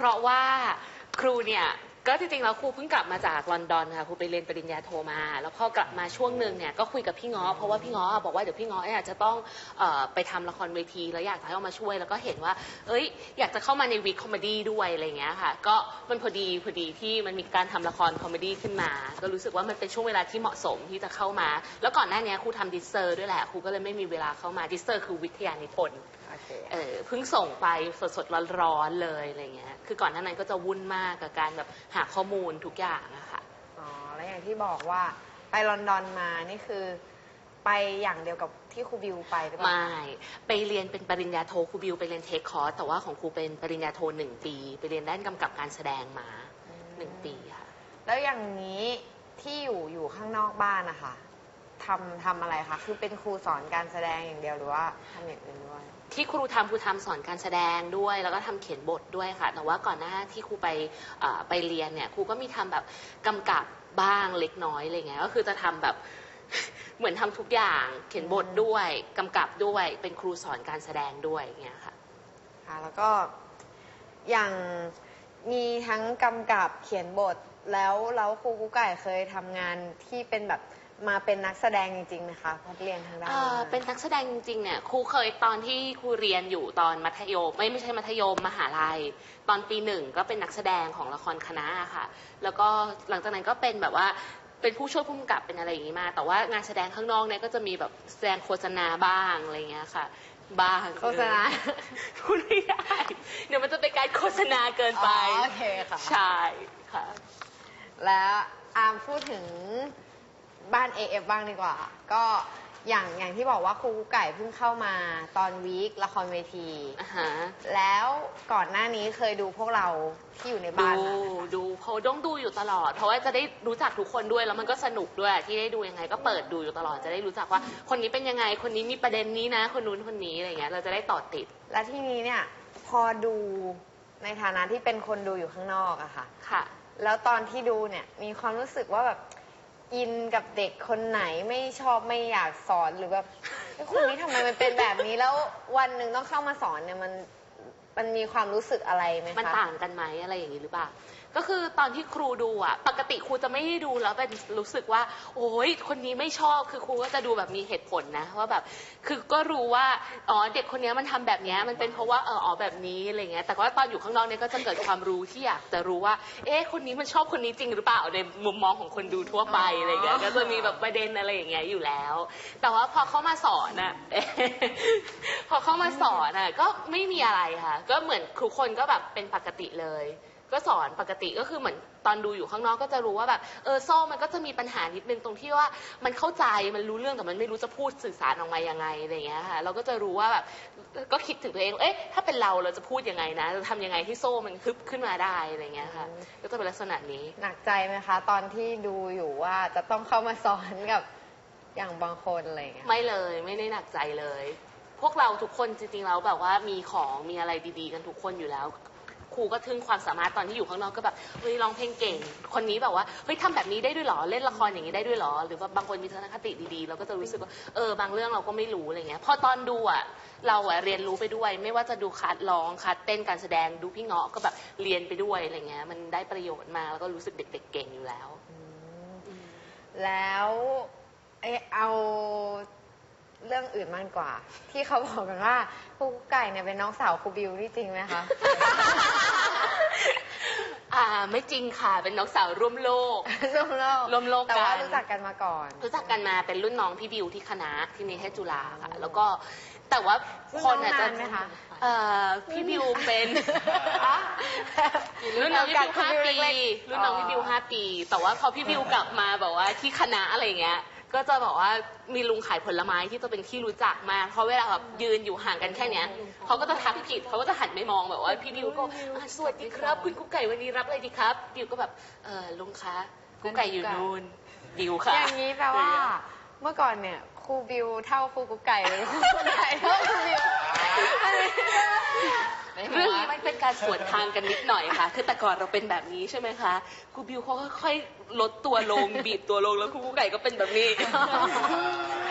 เพราะว่าครูเนี่ยก็จริงๆแล้วครูเพิ่งกลับมาจากลอนดอนค่ะครูไปเรียนปริญญาโทมา แล้วพอกลับมาช่วงหนึ่งเนี่ยก็คุยกับพี่ง้อเพราะว่าพี่ง้อบอกว่าเดี๋ยวพี่ง้อเนี่ยจะต้องออไปทำละครเวทีแล้วอยากให้เอามาช่วย แล้วก็เห็นว่า เอ้ย อยากจะเข้ามาในวีคคอมเมดี้ด้วยอะไรเงี้ยค่ะก็มันพอดีพอดีที่มันมีการทำละครคอมเมดี้ขึ้นมา ก็รู้สึกว่ามันเป็นช่วงเวลาที่เหมาะสมที่จะเข้ามา แล้วก่อนหน้านี้ครูทำดิสเซอร์ด้วยแหละครูก็เลยไม่มีเวลาเข้ามาดิสเซอร์คือวิทยานิพนธ์ เคเออเพิ่งส่งไปสดๆร้อนๆเลยอะไรเงี้ย คือก่อนหน้านั้นก็จะวุ่นมากกับการแบบหาข้อมูลทุกอย่างอะค่ะ อ๋อ แล้วอย่างที่บอกว่าไปลอนดอนมานี่คือไปอย่างเดียวกับที่ครูบิวไปหรือเปล่าไม่ไปเรียนเป็นปริญญาโทครูบิวไปเรียนเทคคอร์สแต่ว่าของครูเป็นปริญญาโทหนึ่งปี ไปเรียนด้านกำกับการแสดงมาหนึ่งปีค่ะ แล้วอย่างนี้ที่อยู่อยู่ข้างนอกบ้านนะคะ ทำทำอะไรคะ คือเป็นครูสอนการแสดงอย่างเดียวหรือว่าทำอย่างอื่นด้วย ที่ครูทำครูทำสอนการแสดงด้วย แล้วก็ทำเขียนบทด้วยค่ะ แต่ว่าก่อนหน้าที่ครูไปเอ่อไปเรียนเนี่ยครูก็มีทำแบบกำกับบ้างเล็กน้อยอะไรเงี้ยก็คือจะทำแบบ เหมือนทำทุกอย่างเขียนบทด้วยกำกับด้วยเป็นครูสอนการแสดงด้วยอย่างเงี้ยค่ะ ค่ะ แล้วก็อย่างมีทั้งกำกับเขียนบทแล้วแล้วครูกุ๊กไก่เคยทำงานที่เป็นแบบ มาเป็นนักแสดงจริงๆนะคะเพราะเรียนทางด้านเอ่นี้อมาเป็นนักแสดงจริงๆเนี่ยครูเคยตอนที่ครูเรียนอยู่ตอนมัธยมไม่ไม่ใช่มัธยมมหาลัย ตอนปีหนึ่งก็เป็นนักแสดงของละครคณะค่ะ แล้วก็หลังจากนั้นก็เป็นแบบว่าเป็นผู้ช่วยผู้กำกับเป็นอะไรอย่างนี้มา แต่ว่างานแสดงข้างนอกเนี่ยก็จะมีแบบแสดงโฆษณาบ้างอะไรเงี้ยค่ะ บ้างโฆษณาพูดไม่ได้เดี๋ยวมันจะเป็นการโฆษณาเกินไปอ๋อโอเคค่ะ ใช่ค่ะ แล้วอาร์มพูดถึง บ้าน AF บ้างดีกว่า ก็อย่างอย่างที่บอกว่าครูกุ๊กไก่เพิ่งเข้ามาตอนวีคละครเวที อ่าฮะแล้วก่อนหน้านี้เคยดูพวกเราที่อยู่ในบ้านดูมาไหมคะดูเพราะต้องดูอยู่ตลอด เพราะว่าจะได้รู้จักทุกคนด้วยแล้วมันก็สนุกด้วยที่ได้ดูยังไงก็เปิดดูอยู่ตลอดจะได้รู้จักว่า คนนี้เป็นยังไงคนนี้มีประเด็นนี้นะ คนนู้นคนนี้อะไรเงี้ยเราจะได้ต่อติดและที่นี้เนี่ยพอดูในฐานะที่เป็นคนดูอยู่ข้างนอกอะค่ะ ค่ะ แล้วตอนที่ดูเนี่ยมีความรู้สึกว่าแบบ อินกับเด็กคนไหนไม่ชอบไม่อยากสอนหรือแบบเฮ้ยคนนี้ทำไมมันเป็นแบบนี้แล้ววันหนึ่งต้องเข้ามาสอนเนี่ยมันมันมีความรู้สึกอะไรไหมคะ มันต่างกันไหมอะไรอย่างนี้หรือเปล่า ก็คือตอนที่ครูดูอะ ปกติครูจะไม่ได้ดูแล้วเป็นรู้สึกว่า โอ้ยคนนี้ไม่ชอบคือครูก็จะดูแบบมีเหตุผลนะว่าแบบ คือก็รู้ว่าอ๋อเด็กคนนี้มันทำแบบนี้มันเป็นเพราะว่าเอออ๋อแบบนี้อะไรเงี้ย แต่ว่าตอนอยู่ข้างนอกเนี่ยก็จะเกิดความรู้ที่อยากจะรู้ว่า เอ๊ะคนนี้มันชอบคนนี้จริงหรือเปล่าในมุมมองของคนดูทั่วไปอะไรเงี้ยก็จะมีแบบประเด็นอะไรอย่างเงี้ยอยู่แล้ว แต่ว่าพอเขามาสอนอะพอเขามาสอนอะก็ไม่มีอะไรค่ะ ก็เหมือนทุกคนก็แบบเป็นปกติเลย ก็สอนปกติก็คือเหมือนตอนดูอยู่ข้างนอกก็จะรู้ว่าแบบเออโซ่มันก็จะมีปัญหานิดนึงตรงที่ว่ามันเข้าใจมันรู้เรื่องแต่มันไม่รู้จะพูดสื่อสารออกมายังไงอะไรอย่างเงี้ยค่ะเราก็จะรู้ว่าแบบก็คิดถึงตัวเองเอ๊ะถ้าเป็นเราเราจะพูดยังไงนะจะทำยังไงที่โซ่มันฮึบขึ้นมาได้อะไรอย่างเงี้ยค่ะก็จะเป็นลักษณะนี้หนักใจไหมคะ ตอนที่ดูอยู่ว่าจะต้องเข้ามาสอนกับอย่างบางคนอะไรอย่างเงี้ยไม่เลยไม่ได้หนักใจเลย พวกเราทุกคนจริงๆแล้วแบบว่ามีของมีอะไรดีๆ กันทุกคนอยู่แล้ว ครูก็ทึ่งความสามารถตอนที่อยู่ข้างนอกก็แบบเฮ้ยร้องเพลงเก่ง คนนี้แบบว่าเฮ้ยทำแบบนี้ได้ด้วยเหรอเล่นละครอย่างนี้ได้ด้วยเหรอหรือว่าบางคนมีทัศนคติดีๆ เราก็จะรู้สึกว่าเออบางเรื่องเราก็ไม่รู้อะไรเงี้ยพอตอนดูอะเราอะเรียนรู้ไปด้วย ไม่ว่าจะดูคัดร้องคัดเต้นการแสดงดูพี่เงาะก็แบบเรียนไปด้วยอะไรเงี้ยมันได้ประโยชน์มาแล้วก็รู้สึกเด็กๆเก่งอยู่แล้ว แล้วเอเอาเรื่องอื่นมากกว่า ที่เขาบอกกันว่าครูไก่เนี่ยเป็นน้องสาวครูบิวนี่จริงไหมคะ ไม่จริงค่ะ เป็นน้องสาวร่วมโลก ร่วมโลกร่วมโลกแต่ว่ากันรู้จักกันมาก่อน รู้จักกันมาเป็นรุ่นน้องพี่บิวที่คณะที่นิเทศจุฬาค่ะ แล้วก็แต่ว่าคนอาจจะรุ่นน้องนานไหมคะเอ่อพี่บิวเป็นรุ่นน้องพี่บิวห้าปีรุ่นน้องพี่บิวห้าปี แต่ว่าพอพี่บิวกลับมาแบบว่าที่คณะอะไรเงี้ย ก็จะบอกว่ามีลุงขายผลไม้ที่จะเป็นที่รู้จักมากเพราะเวลาแบบยืนอยู่ห่างกันแค่เนี้ยเขาก็จะทักผิดเขาก็จะหันไม่มองแบบว่าพี่บิวก็อะสวัสดีครับ คุณกุ๊กไก่วันนี้รับอะไรดีครับบิวก็แบบเออลุงคะกุ๊กไก่อยู่นู่นบิวค่ะอย่างนี้แปลว่า เมื่อก่อนเนี่ยครูบิวเท่าครูกุ๊กไก่เลยครูกุ๊กไก่เท่าครูบิว เรื่องนี้มันเป็นการสวนทางกันนิดหน่อยค่ะ คือแต่ก่อนเราเป็นแบบนี้ใช่ไหมคะครูบิวเขาก็ค่อยลดตัวลงบีบตัวลงแล้วครูกุ๊กไก่ก็เป็นแบบนี้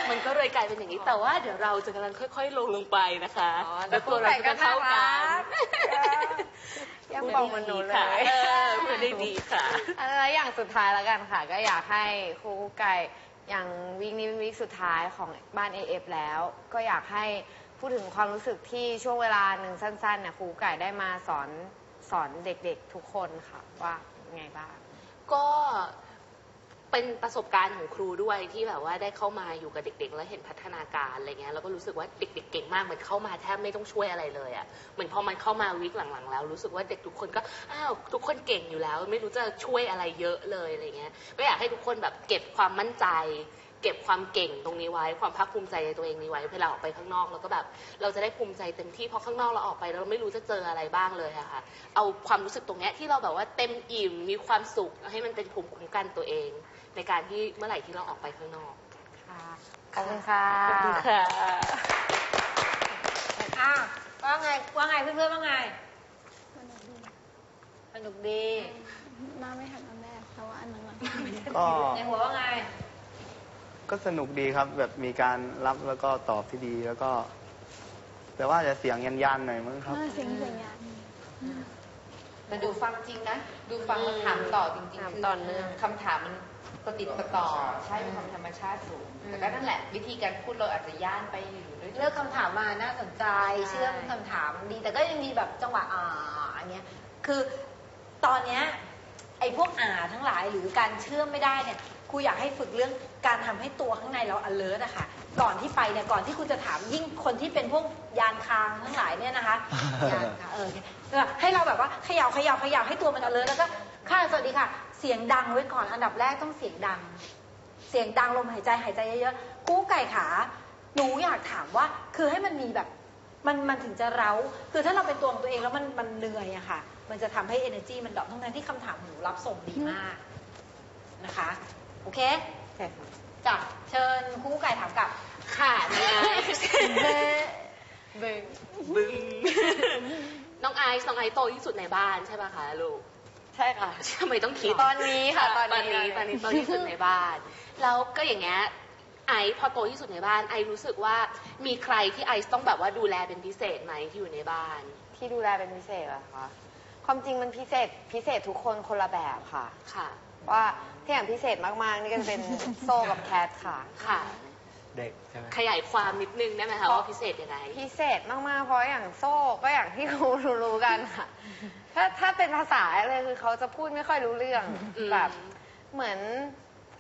มันก็เลยกลายเป็นอย่างนี้ แต่ว่าเดี๋ยวเราจะกำลังค่อย ๆ ลงลงไปนะคะอ๋อแล้วตัวเราจะเท่ากันยังบอกมันหนูเลค่ะยเออเพื่อได้ดีค่ะอะไรอย่างสุดท้ายแล้วกันค่ะ ก็อยากให้ครูไก่อย่างวีคนี้เป็นวีคสุดท้ายของบ้าน AF แล้ว ก็อยากให้ พูดถึงความรู้สึกที่ช่วงเวลาหนึ่งสั้นๆเนี่ยครูไก่ได้มาสอนสอนเด็กๆทุกคนค่ะว่าไงบ้าง ก็เป็นประสบการณ์ของครูด้วยที่แบบว่าได้เข้ามาอยู่กับเด็ก ๆ แล้วเห็นพัฒนาการอะไรเงี้ยแล้วก็รู้สึกว่าเด็ก ๆ เก่งมากเหมือนเข้ามาแทบไม่ต้องช่วยอะไรเลยอะ่ะเหมือนพอมันเข้ามาวิกหลังๆ แล้ว รู้สึกว่าเด็กทุกคนก็อ้าวทุกคนเก่งอยู่แล้ว ไม่รู้จะช่วยอะไรเยอะเลยอะไรเงี้ยก็อยากให้ทุกคนแบบเก็บความมั่นใจ เก็บความเก่งตรงนี้ไว้ ความภาคภูมิใจในตัวเองนี้ไว้เวลาออกไปข้างนอกแล้วก็แบบเราจะได้ภูมิใจเต็มที่เพราะข้างนอกเราออกไปแล้วเราไม่รู้จะเจออะไรบ้างเลยอะค่ะเอาความรู้สึกตรงเนี้ยที่เราแบบว่าเต็มอิ่มมีความสุขให้มันเป็นภูมิคุ้มกันตัวเอง ในการที่เมื่อไหร่ที่เราออกไปข้างนอกค่ะขอบคุณค่ะขอบคุณค่ะอะว่าไงว่าไงเพื่อนๆว่าไงสนุกดีมาไม่ทันอันแรกแต่ว่าอันนั้นอะก็ในหัวว่าไง ก็สนุกดีครับ แบบมีการรับแล้วก็ตอบที่ดีแล้วก็ แต่ว่าจะเสียงยันๆหน่อยมั้งครับเออเสียงเสียงยานแต่ดูฟังจริงนะ ดูฟังแล้วถามต่อจริงถามๆคือต่อเนื่อง คำถามมันประติดประต่อ ใช่เป็นความธรรมชาติสูง แต่ก็นั่นแหละวิธีการพูดเราอาจจะย่านไปอยู่ด้วย เลือกคำถามมาน่าสนใจ ใช่ เชื่อมคำถามดี แต่ก็ยังมีแบบจังหวะอ่าอันเนี้ย คือตอนเนี้ยไอ้พวกอ่าทั้งหลายหรือการเชื่อมไม่ได้เนี่ยครูอยากให้ฝึกเรื่อง การทำให้ตัวข้างในเรา alert อะค่ะ ก่อนที่ไปเนี่ย ก่อนที่คุณจะถามยิ่งคนที่เป็นพวกยานคางทั้งหลายเนี่ยนะคะ ยานค่ะเออเออให้เราแบบว่าเขย่าเขย่าเขย่าให้ตัวมัน alert แล้วก็ค่ะ สวัสดีค่ะ เสียงดังไว้ก่อน อันดับแรกต้องเสียงดัง เสียงดังลมหายใจหายใจเยอะๆกู้ไก่ขา หนูอยากถามว่า คือให้มันมีแบบ มันมันถึงจะเร้า คือถ้าเราเป็นตัวของตัวเองแล้วมันมันเหนื่อยอะค่ะ มันจะทำให้ energy มันดรอปทั้งนั้นที่คำถามของหนูรับส่งดีมากนะคะ โอเค จ้ะเชิญครูไก่ถามกลับค่ะน้องไอซ์บึ้งบึ้งน้องไอซ์น้องไอซ์โตที่สุดในบ้านใช่ป่ะคะลูก ใช่ค่ะทำไมต้องคิดตอนนี้ค่ะตอนนี้ตอนนี้ตอนนี้โตที่สุดในบ้าน แล้วก็อย่างเงี้ยไอซ์พอโตที่สุดในบ้าน ไอซ์รู้สึกว่ามีใครที่ไอซ์ต้องแบบว่าดูแลเป็นพิเศษไหมที่อยู่ในบ้าน ที่ดูแลเป็นพิเศษเหรอคะความจริงมันพิเศษพิเศษทุกคนคนละแบบค่ะค่ะ ว่าที่อย่างพิเศษมากๆ นี่ก็จะเป็น โซ่กับแคทค่ะ ค่ะ เด็กใช่ไหม ขยายความนิดนึงได้ไหมคะเพราะว่าพิเศษยังไง พิเศษมากๆ เพราะอย่างโซ่ก็อย่างที่รู้รู้ๆกันค่ะ ถ้าถ้าเป็นภาษาเลยคือเขาจะพูดไม่ค่อยรู้เรื่องอืม แบบเหมือน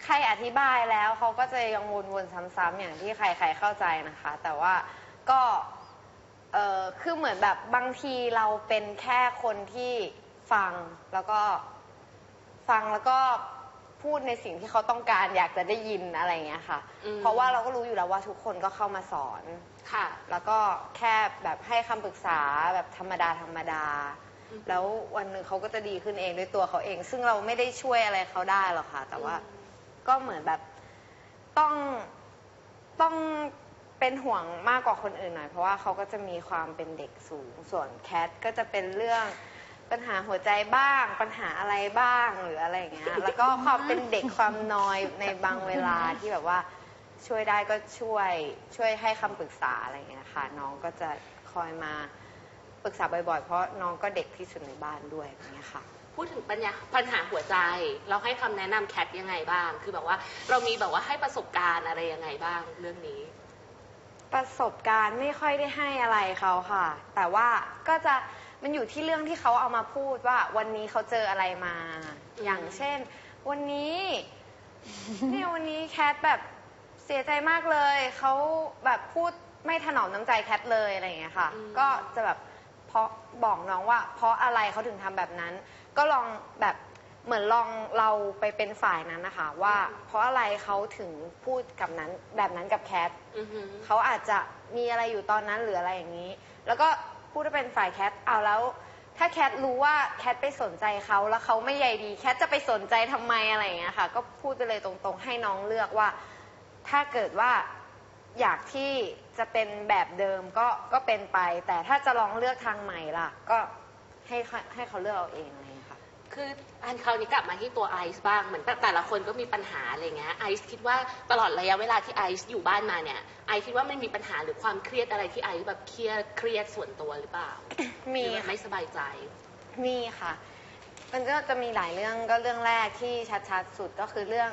ใครอธิบายแล้วเขาก็จะยังวนๆซ้ำๆอย่างที่ใครๆเข้าใจนะคะ แต่ว่าก็เออคือเหมือนแบบบางทีเราเป็นแค่คนที่ฟังแล้วก็ ฟังแล้วก็พูดในสิ่งที่เขาต้องการอยากจะได้ยินอะไรอย่างเงี้ยค่ะ อืม เพราะว่าเราก็รู้อยู่แล้วว่าทุกคนก็เข้ามาสอน ค่ะ แล้วก็แค่แบบให้คำปรึกษาแบบธรรมดาธรรมดา อืม แล้ววันหนึ่งเขาก็จะดีขึ้นเองด้วยตัวเขาเอง ซึ่งเราไม่ได้ช่วยอะไรเขาได้หรอกค่ะ แต่ว่าก็เหมือนแบบต้องต้องเป็นห่วงมากกว่าคนอื่นหน่อย เพราะว่าเขาก็จะมีความเป็นเด็กสูง ส่วนแคทก็จะเป็นเรื่อง ปัญหาหัวใจบ้าง ปัญหาอะไรบ้างหรืออะไรอย่างเงี้ย แล้วก็ความเป็นเด็กความน้อยในบางเวลาที่แบบว่าช่วยได้ก็ช่วยช่วยให้คำปรึกษาอะไรอย่างเงี้ยค่ะ น้องก็จะคอยมาปรึกษาบ่อยๆ เพราะน้องก็เด็กที่สุดในบ้านด้วยอย่างเงี้ยค่ะ พูดถึงปัญญาปัญหาหัวใจ เราให้คำแนะนำแคทยังไงบ้าง คือแบบว่าเรามีแบบว่าให้ประสบการณ์อะไรยังไงบ้างเรื่องนี้ ประสบการณ์ไม่ค่อยได้ให้อะไรเขาค่ะ แต่ว่าก็จะ มันอยู่ที่เรื่องที่เขาเอามาพูดว่า วันนี้เขาเจออะไรมา อย่างเช่น วันนี้เนี่ยวันนี้แคทแบบเสียใจมากเลย เขาแบบพูดไม่ถนอมน้ำใจแคทเลยอะไรอย่างเงี้ยค่ะอืมก็จะแบบเพราะบอกน้องว่า เพราะอะไรเขาถึงทำแบบนั้น ก็ลองแบบเหมือนลองเราไปเป็นฝ่ายนั้นนะคะ ว่า เพราะอะไรเขาถึงพูดกับนั้นแบบนั้นกับแคทอือหือเขาอาจจะมีอะไรอยู่ตอนนั้นหรืออะไรอย่างนี้ แล้วก็ พูดว่าเป็นฝ่ายแคทเอาแล้ว ถ้าแคทรู้ว่าแคทไปสนใจเขาแล้วเขาไม่ใยดีแคทจะไปสนใจทำไมอะไรอย่างเงี้ยค่ะ ก็พูดไปเลยตรงๆ ให้น้องเลือกว่า ถ้าเกิดว่าอยากที่จะเป็นแบบเดิมก็ก็เป็นไป แต่ถ้าจะลองเลือกทางใหม่ล่ะ ก็ให้เขาให้เขาเลือกเอาเองอะไรอย่างเงี้ย ค่ะคืออันคราวนี้กลับมาที่ตัวไอซ์บ้างเหมือนแต่แต่ละคนก็มีปัญหาอะไรเงี้ยไอซ์คิดว่าตลอดระยะเวลาที่ไอซ์อยู่บ้านมาเนี่ยไอซ์คิดว่ามันมีปัญหาหรือความเครียดอะไรที่ไอซ์แบบเครียดเครียดส่วนตัวหรือเปล่า มีหรือแบบค่ะไม่สบายใจ มีค่ะ มันก็จะมีหลายเรื่องก็เรื่องแรกที่ชัดๆสุดก็คือเรื่อง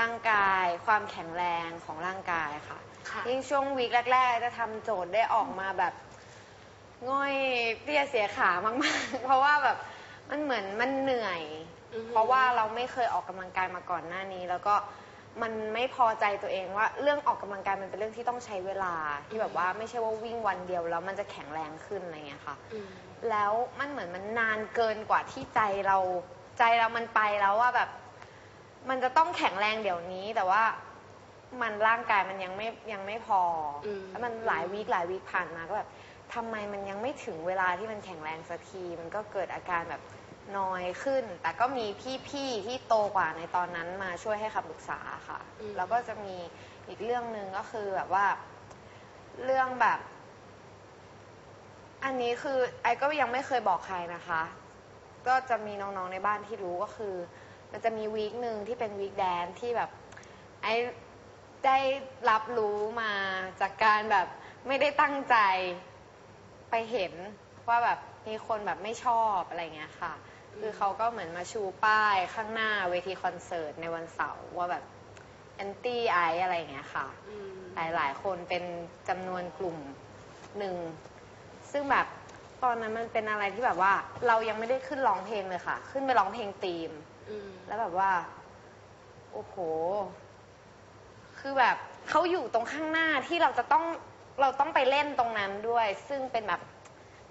ร่างกาย ความแข็งแรงของร่างกายค่ะ ค่ะ ยิ่งช่วงวีคแรก ๆ จะทำโจทย์ได้ออกมาแบบ ง่อยเตี้ยเสียขามากๆ เพราะว่าแบบ มันเหมือนมันเหนื่อยอือฮึเพราะว่าเราไม่เคยออกกำลังกายมาก่อนหน้านี้ แล้วก็มันไม่พอใจตัวเองว่าเรื่องออกกำลังกายมันเป็นเรื่องที่ต้องใช้เวลาที่แบบว่าไม่ใช่ว่าวิ่งวันเดียวแล้วมันจะแข็งแรงขึ้นอะไรเงี้ยค่ะอืมแล้วมันเหมือนมันนานเกินกว่าที่ใจเราใจเรามันไปแล้วว่าแบบ มันจะต้องแข็งแรงเดี๋ยวนี้ แต่ว่ามันร่างกายมันยังไม่ยังไม่พออม แล้วมันหลายวีคหลายวีคผ่านมาก็แบบทำไมมันยังไม่ถึงเวลาที่มันแข็งแรงสักที มันก็เกิดอาการแบบ นอยขึ้น แต่ก็มีพี่ๆที่โตกว่าในตอนนั้นมาช่วยให้คำปรึกษาค่ะ อืม แล้วก็จะมีอีกเรื่องหนึ่งก็คือแบบว่า เรื่องแบบ อันนี้คือ ไอ้ก็ยังไม่เคยบอกใครนะคะ ก็จะมีน้องๆในบ้านที่รู้ก็คือ มันจะมีวีคหนึ่งที่เป็นวีคแดนซ์ที่แบบ ไอ้ได้รับรู้มาจากการแบบไม่ได้ตั้งใจไปเห็นว่าแบบมีคนแบบไม่ชอบอะไรเงี้ยค่ะ คือเขาก็เหมือนมาชูป้ายข้างหน้าเวทีคอนเสิร์ตในวันเสาร์ว่าแบบแอนตี้ไออะไรเงี้ยค่ะอืมหลายหลายๆคนเป็นจำนวนกลุ่มหนึ่ง ซึ่งแบบตอนนั้นมันเป็นอะไรที่แบบว่า เรายังไม่ได้ขึ้นร้องเพลงเลยค่ะ ขึ้นไปร้องเพลงธีมอืมแล้วแบบว่า โอ้โห คือแบบเขาอยู่ตรงข้างหน้าที่เราจะต้องเราต้องไปเล่นตรงนั้นด้วย ซึ่งเป็นแบบ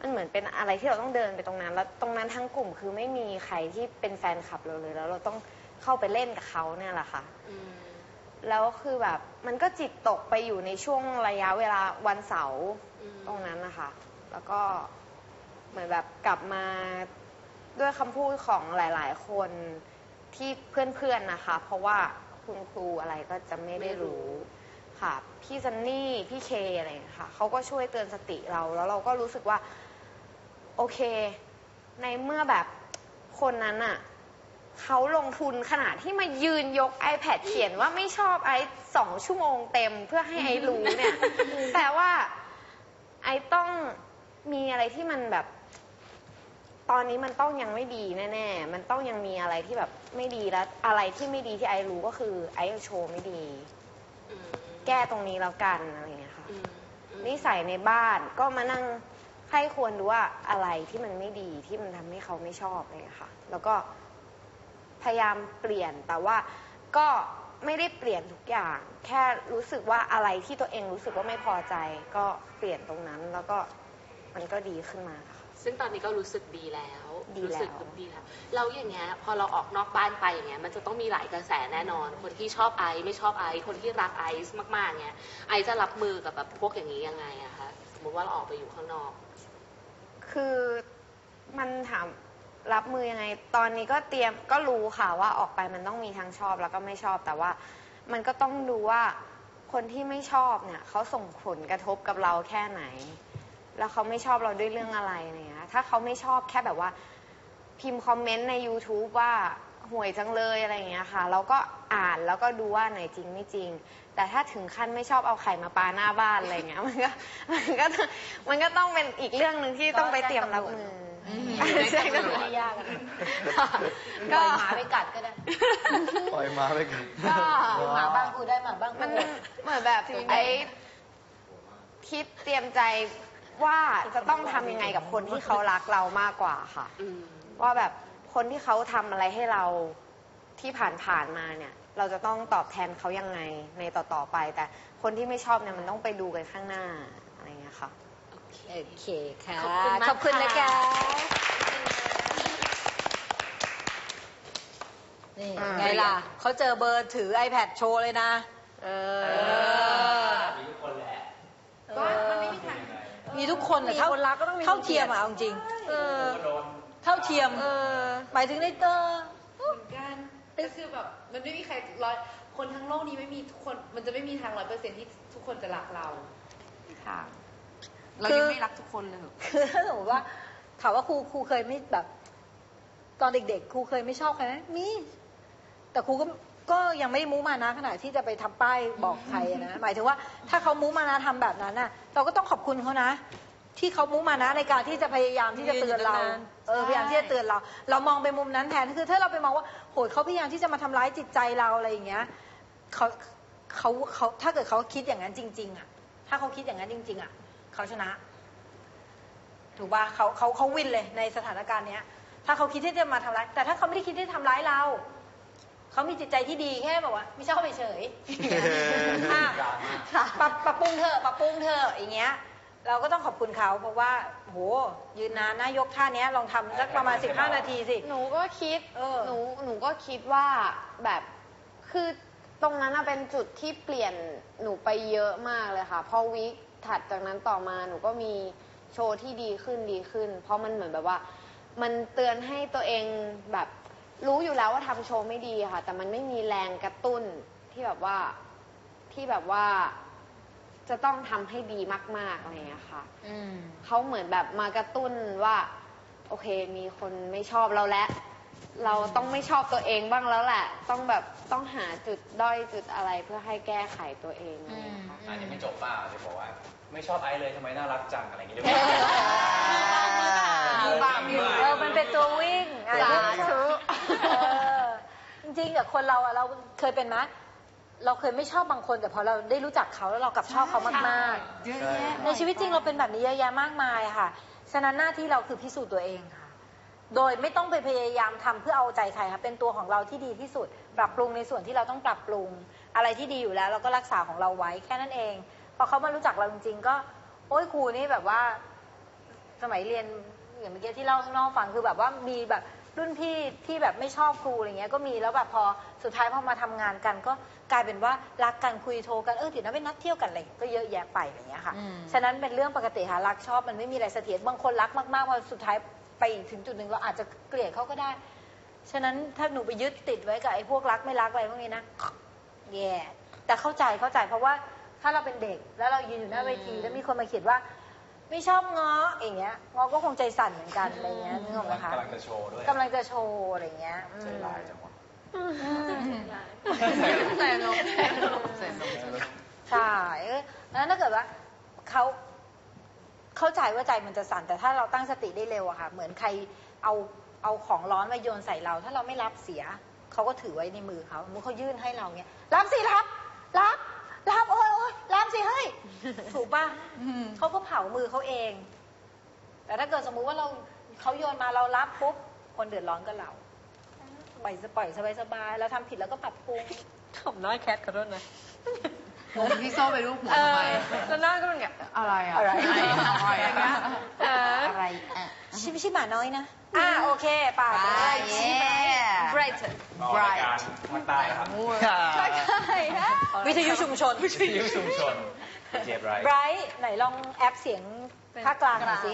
มันเหมือนเป็นอะไรที่เราต้องเดินไปตรงนั้น แล้วตรงนั้นทั้งกลุ่มคือไม่มีใครที่เป็นแฟนคลับเราเลย แล้วเราต้องเข้าไปเล่นกับเขาเนี่ยแหละค่ะอืมแล้วคือแบบมันก็จิตตกไปอยู่ในช่วงระยะเวลาวันเสาร์อืมตรงนั้นนะคะ แล้วก็เหมือนแบบกลับมาด้วยคำพูดของหลาย ๆ คนที่เพื่อนๆนะคะ เพราะว่าคุณครูอะไรก็จะไม่ได้รู้ค่ะ พี่ซันนี่ พี่เคอะไรอย่างเงี้ยค่ะ เขาก็ช่วยเตือนสติเรา แล้วเราก็รู้สึกว่า โอเค ในเมื่อแบบคนนั้นอะเขาลงทุนขนาดที่มายืนยก iPad เขียนว่าไม่ชอบไอซ์สองชั่วโมงเต็มเพื่อให้ไอซ์รู้เนี่ยแต่ว่า ไอซ์ต้องมีอะไรที่มันแบบ ตอนนี้มันต้องยังไม่ดีแน่ๆ มันต้องยังมีอะไรที่แบบไม่ดีแล้ว อะไรที่ไม่ดีที่ไอซ์รู้ก็คือ ไอซ์โชว์ไม่ดีอืมแก้ตรงนี้แล้วกันอะไรอย่างเงี้ยค่ะอืมอืมนิสัยในบ้านก็มานั่ง ใครควรดูว่าอะไรที่มันไม่ดีที่มันทำให้เขาไม่ชอบอะไรอย่างเลยค่ะ แล้วก็พยายามเปลี่ยนแต่ว่าก็ไม่ได้เปลี่ยนทุกอย่าง แค่รู้สึกว่าอะไรที่ตัวเองรู้สึกว่าไม่พอใจ ก็เปลี่ยนตรงนั้นแล้วก็มันก็ดีขึ้นมาค่ะ ซึ่งตอนนี้ก็รู้สึกดีแล้วดีรู้สึกแล้วดีแล้วเราอย่างเงี้ยพอเราออกนอกบ้านไปอย่างเงี้ยมันจะต้องมีหลายกระแสแน่นอน คนที่ชอบไอซ์ไม่ชอบไอซ์คนที่รักไอซ์มากๆเงี้ยไอซ์จะรับมือกับแบบพวกอย่างนี้ยังไงอะคะสมมติว่าเราออกไปอยู่ข้างนอก คือมันถามรับมือยังไง ตอนนี้ก็เตรียมก็รู้ค่ะว่าออกไปมันต้องมีทั้งชอบแล้วก็ไม่ชอบ แต่ว่ามันก็ต้องดูว่าคนที่ไม่ชอบเนี่ยเขาส่งผลกระทบกับเราแค่ไหน แล้วเขาไม่ชอบเราด้วยเรื่องอะไรเนี่ยถ้าเขาไม่ชอบแค่แบบว่าพิมพ์คอมเมนต์ใน YouTube ว่าห่วยจังเลยอะไรอย่างเงี้ยค่ะ เราก็ อ่านแล้วก็ดูว่าไหนจริงไม่จริง แต่ถ้าถึงขั้นไม่ชอบเอาไข่มาปาหน้าบ้านอะไรเงี้ยมันก็มันก็ต้องมันก็ต้องเป็นอีกเรื่องหนึ่งที่ต้องไปเตรียมรับมืออใช่ก็ไม่ได้ยากอะปก็ล่อยหมาไปกัดก็ได้ปล่อยมาไปกันก็หมาบ้างกูได้หมาบ้างกูมันเหมือนแบบไอ้คิดเตรียมใจว่าจะต้องทำยังไงกับคนที่เขารักเรามากกว่าค่ะอืมว่าแบบคนที่เขาทำอะไรให้เราที่ผ่านๆมาเนี่ย เราจะต้องตอบแทนเขายังไงในต่อๆไป แต่คนที่ไม่ชอบเนี่ยมันต้องไปดูกันข้างหน้าอะไรเงี้ยค่ะโอเคโอเคค่ะ ขอบคุณมากขอบคุณนะค่ะคะนี่ไงล่ะเขาเจอเบอร์ถือ iPad โชว์เลยนะ เออมีทุกคนแหละก็มันไม่มีทางมีทุกคนอะเท่าเท่าเทียมอะเอาจริงเออก็โดนเท่าเทียมหมายถึงในเตอร์เหมือน ก็คือแบบมันไม่มีใครร้อยคนทั้งโลกนี้ไม่มีทุกคนมันจะไม่มีทางร้อยเปอร์เซ็นที่ทุกคนจะรักเราค่ะเรายังไม่รักทุกคนเลยคือถ้าสมมติว่าถามว่าครูครูเคยไม่แบบ ตอนเด็ก ๆ ครูเคยไม่ชอบใครไหมมี แต่ครูก็ก็ยังไม่ได้มุมานะขนาดที่จะไปทำป้ายบอกใครนะหมายถึงว่าถ้าเขามุมานะทำแบบนั้นน่ะ เราก็ต้องขอบคุณเขานะ ที่เขามุมานะในการที่จะพยายามที่จะเตือนเรายืนอยู่นานๆเออใช่ พยายามที่จะเตือนเรา เรามองไปมุมนั้นแทนคือ ถ้าเราไปมองว่าโหยเขาพยายามที่จะมาทำร้ายจิตใจเราอะไรอย่างเงี้ยเขาเขาเขาถ้าเกิดเขาคิดอย่างนั้นจริง ๆ อะ ถ้าเขาคิดอย่างนั้นจริง ๆ อะเขาชนะ ถูกป่ะเขาเขาเขาวินเลยในสถานการณ์เนี้ย ถ้าเขาคิดที่จะมาทำร้าย แต่ถ้าเขาไม่ได้คิดที่จะทำร้ายเรา เขามีจิตใจที่ดีแค่แบบว่าไม่ชอบเฉยๆ อะปรับปรับปรุงเถอะปรับปรุงเถอะอย่างเงี้ย เราก็ต้องขอบคุณเขาเพราะว่าโหยืนนานนะยกท่าเนี้ยลองทำสักประมาณ 15 นาทีสิ หนูก็คิด เออ หนู หนูก็คิดว่าแบบ คือตรงนั้นน่ะเป็นจุดที่เปลี่ยนหนูไปเยอะมากเลยค่ะพอวิกถัดจากนั้นต่อมาหนูก็มีโชว์ที่ดีขึ้นดีขึ้น เพราะมันเหมือนแบบว่า มันเตือนให้ตัวเองแบบรู้อยู่แล้วว่าทำโชว์ไม่ดีค่ะ แต่มันไม่มีแรงกระตุ้นที่แบบว่าที่แบบว่า จะต้องทำให้ดีมากๆอะไรอย่างเงี้ยค่ะ อืม เขาเหมือนแบบมากระตุ้นว่า โอเคมีคนไม่ชอบเราแล้ว เราต้องไม่ชอบตัวเองบ้างแล้วแหละ ต้องแบบต้องหาจุดด้อยจุดอะไรเพื่อให้แก้ไขตัวเองอะไรอย่างเงี้ยค่ะอันนี้ไม่จบเปล่าจะบอกว่า ไม่ชอบไอซ์เลยทำไมน่ารักจังอะไรอย่างงี้ด้วยมือบางมือเออมันเป็นตัววิ่งอะสาเรื่องธุ เออจริงๆกับคนเราอะเราเคยเป็นไหม เราเคยไม่ชอบบางคน แต่พอเราได้รู้จักเขาแล้วเรากลับชอบเขามากเยอะแยะๆในชีวิตจริงเราเป็นแบบนี้เยอะแยะมากมายค่ะ ฉะนั้นหน้าที่เราคือพิสูจน์ตัวเองค่ะ โดยไม่ต้องไปพยายามทำเพื่อเอาใจใครค่ะ เป็นตัวของเราที่ดีที่สุด ปรับปรุงในส่วนที่เราต้องปรับปรุง อะไรที่ดีอยู่แล้ว เราก็รักษาของเราไว้แค่นั้นเอง พอเขามารู้จักเราจริงๆ ก็ โอ้ยครูนี่แบบว่า สมัยเรียนอย่างเมื่อกี้ที่เล่าข้างนอกฟังคือแบบว่ามีแบบ รุ่นพี่ที่แบบไม่ชอบครูอะไรเงี้ยก็มีแล้วแบบพอสุดท้ายพอมาทำงานกัน ก็กลายเป็นว่ารักกันคุยโทรกันเออเดี๋ยวนะไปนัดเที่ยวกันอะไรก็เยอะแยะไปอะไรเงี้ยค่ะอืมฉะนั้นเป็นเรื่องปกติค่ะรักชอบมันไม่มีอะไรเสถียรบางคนรักมากๆพอสุดท้ายไปถึงจุดหนึ่งเราอาจจะเกลียดเขาก็ได้ ฉะนั้นถ้าหนูไปยึดติดไว้กับไอ้พวกรักไม่รักอะไรพวกนี้นะแย่แต่เข้าใจเข้าใจเพราะว่าถ้าเราเป็นเด็กแล้วเรายืนอยู่หน้าเวทีแล้วมีคนมาเขียนว่า ไม่ชอบง้ออย่างเงี้ยง้อก็คงใจสั่นเหมือนกันอะไรเงี้ยนึกออกไหมคะกำลังจะโชว์ด้วยกำลังจะโชว์อะไรเงี้ยอืมใจร้ายจังวะอืมใส่นมใส่นมใส่นมใช่เออแล้วถ้าเกิดว่าเขาเข้าใจว่าใจมันจะสั่นแต่ถ้าเราตั้งสติได้เร็วอะค่ะ เหมือนใครเอาเอาของร้อนมาโยนใส่เรา ถ้าเราไม่รับเสียเขาก็ถือไว้ในมือเขาเมื่อเขายื่นให้เราเนี้ยรับสิรับ รับ รับโอ้ยโอ้ยรับสิเฮ้ย ถูกป่ะเขาก็เผามือเขาเอง แต่ถ้าเกิดสมมุติว่าเราเขาโยนมาเรารับปุ๊บคนเดือดร้อนก็เราปล่อยปล่อยสบายๆแล้วทำผิดแล้วก็ปรับปรุงทำน้อยแคทขอโทษนะพี่โซ่ไปรูปหัวทำไมแล้วหน้าก็เป็นไง อะไรอะอะไร อะไรอย่างเงี้ย เออ อะไรอะ ชิไม่ใช่หมาน้อยนะ อ่าโอเคป่าไปไปเย้ Brighton ออกรายการภาคใต้ครับวิทยุชุมชน วิทยุชุมชนเจ็บไรไบรท์ไหนลองแอปเสียงภาคกลางหน่อยสิ